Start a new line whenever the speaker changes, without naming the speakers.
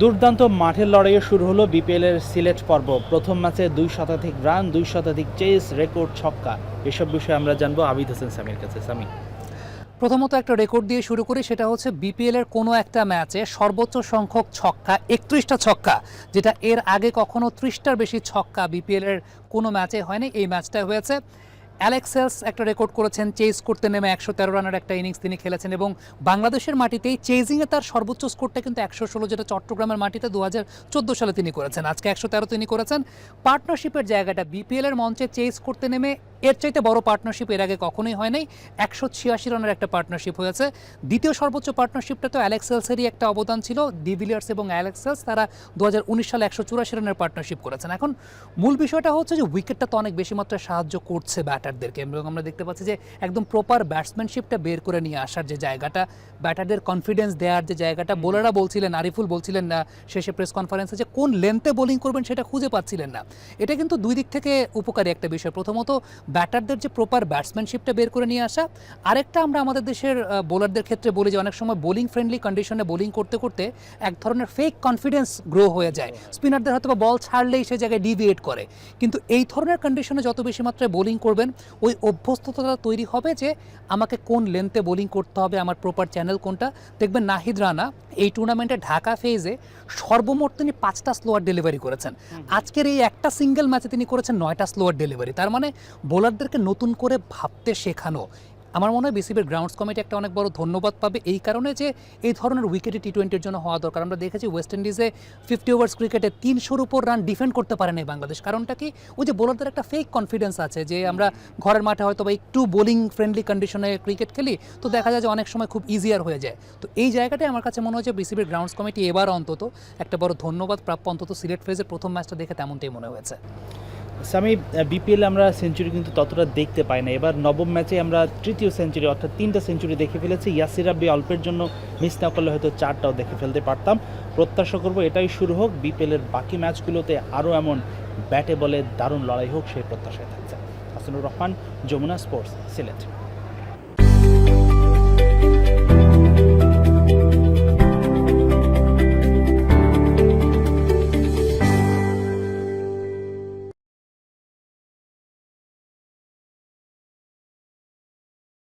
দুর্দান্ত মাঠের লড়াইয়ে শুরু হলো বিপিএল এর সিলেট পর্ব। প্রথম ম্যাচে দুই শতাধিক রান, দুই শতাধিক চেস, রেকর্ড ছক্কা। এসব বিষয়ে আমরা জানব আবিদ হোসেন সামির কাছে। সামি
প্রথমত একটা রেকর্ড দিয়ে শুরু করি, সেটা হচ্ছে বিপিএল এর কোনো একটা ম্যাচে সর্বোচ্চ সংখ্যক ছক্কা, একত্রিশটা ছক্কা, যেটা এর আগে কখনো ত্রিশটার বেশি ছক্কা বিপিএল এর কোনো ম্যাচে হয়নি। এই ম্যাচটা হয়েছে অ্যালেক্সেলস একটা রেকর্ড করেছেন চেজ করতে নেমে একশো তেরো রানের একটা ইনিংস তিনি খেলেছেন এবং বাংলাদেশের মাটিতেই চেজিংয়ে তার সর্বোচ্চ স্কোরটা কিন্তু একশো ষোলো, যেটা চট্টগ্রামের মাটিতে দু হাজার চোদ্দ সালে তিনি করেছেন। আজকে একশো তেরো তিনি করেছেন। পার্টনারশিপের জায়গাটা বিপিএলের মঞ্চে চেজ করতে নেমে এর চাইতে বড় পার্টনারশিপ এর আগে কখনোই হয় নাই। একশো ছিয়াশি রানের একটা পার্টনারশিপ হয়েছে। দ্বিতীয় সর্বোচ্চ পার্টনারশিপটা তো অ্যালেক্সেলসেরই একটা অবদান ছিল। ডিভিলিয়ার্স এবং অ্যালেক্সেলস তারা দু হাজার উনিশ সালে একশো চুরাশি রানের পার্টনারশিপ করেছেন। এখন মূল বিষয়টা হচ্ছে যে উইকেটটা তো অনেক বেশি মাত্রায় সাহায্য করছে ব্যাটারদেরকে। এবং আমরা দেখতে পাচ্ছি যে একদম প্রপার ব্যাটসম্যানশিপটা বের করে নিয়ে আসার যে জায়গাটা ব্যাটারদের কনফিডেন্স দেওয়ার যে জায়গাটা বোলাররা বলছিলেন আরিফুল বলছিলেন না শেষে প্রেস কনফারেন্সে যে কোন লেন্থে বোলিং করবেন সেটা খুঁজে পাচ্ছিলেন না। এটা কিন্তু দুই দিক থেকে উপকারী একটা বিষয়। প্রথমত ব্যাটারদের যে প্রপার ব্যাটসম্যানশিপটা বের করে নিয়ে আসা আরেকটা আমরা আমাদের দেশের বোলারদের ক্ষেত্রে বলি যে অনেক সময় বোলিং ফ্রেন্ডলি কন্ডিশনে বোলিং করতে করতে এক ধরনের ফেক কনফিডেন্স গ্রো হয়ে যায়। স্পিনারদের হয়তো বল ছাড়লেই সে জায়গায় ডিভিয়েট করে। কিন্তু এই ধরনের কন্ডিশনে যত বেশি মাত্রায় বোলিং করবেন ওই অভ্যস্ততা তৈরি হবে যে আমাকে কোন লেন্থে বোলিং করতে হবে আমার প্রপার চ্যানেল কোনটা। দেখবেন নাহিদ রানা এই টুর্নামেন্টে ঢাকা ফেজে সর্বমোট তিনি পাঁচটা স্লোয়ার ডেলিভারি করেছেন। আজকের এই একটা সিঙ্গেল ম্যাচে তিনি করেছেন নয়টা স্লোয়ার ডেলিভারি তার মানে বোলারদেরকে নতুন করে ভাবতে শেখানো। আমার মনে হয় বিসিবির গ্রাউন্ডস কমিটি একটা অনেক বড় ধন্যবাদ পাবে এই কারণে যে এই ধরনের উইকেটে টি টোয়েন্টির জন্য হওয়া দরকার। আমরা দেখেছি ওয়েস্ট ইন্ডিজে ফিফটি ওভার্স ক্রিকেটে তিনশোর উপর রান ডিফেন্ড করতে পারে পারেনি বাংলাদেশ। কারণটা কি? ওই যে বোলারদের একটা ফেক কনফিডেন্স আছে যে আমরা ঘরের মাঠে হয়তো বা একটু বোলিং ফ্রেন্ডলি কন্ডিশনে ক্রিকেট খেলি, তো দেখা যায় যে অনেক সময় খুব ইজিয়ার হয়ে যায়। তো এই জায়গাটাই আমার কাছে মনে হয় যে বিসিবির গ্রাউন্ডস কমিটি এবার অন্তত একটা বড় ধন্যবাদ প্রাপ্য অন্তত সিলেট ফেজের প্রথম ম্যাচটা দেখে তেমনটাই মনে হয়েছে।
সামি বিপিএল আমরা সেঞ্চুরি কিন্তু ততটা দেখতে পাই না। এবার নবম ম্যাচে আমরা তৃতীয় সেঞ্চুরি, অর্থাৎ তিনটা সেঞ্চুরি দেখে ফেলেছি। ইয়াসির আব্বি অল্পের জন্য মিস না করলে হয়তো চারটাও দেখে ফেলতে পারতাম। প্রত্যাশা করব এটাই শুরু হোক। বিপিএলের বাকি ম্যাচগুলোতে আরও এমন ব্যাটে বলে দারুণ লড়াই হোক, সেই প্রত্যাশায় থাকছে। হাসানুর রহমান, যমুনা স্পোর্টস সিলেট।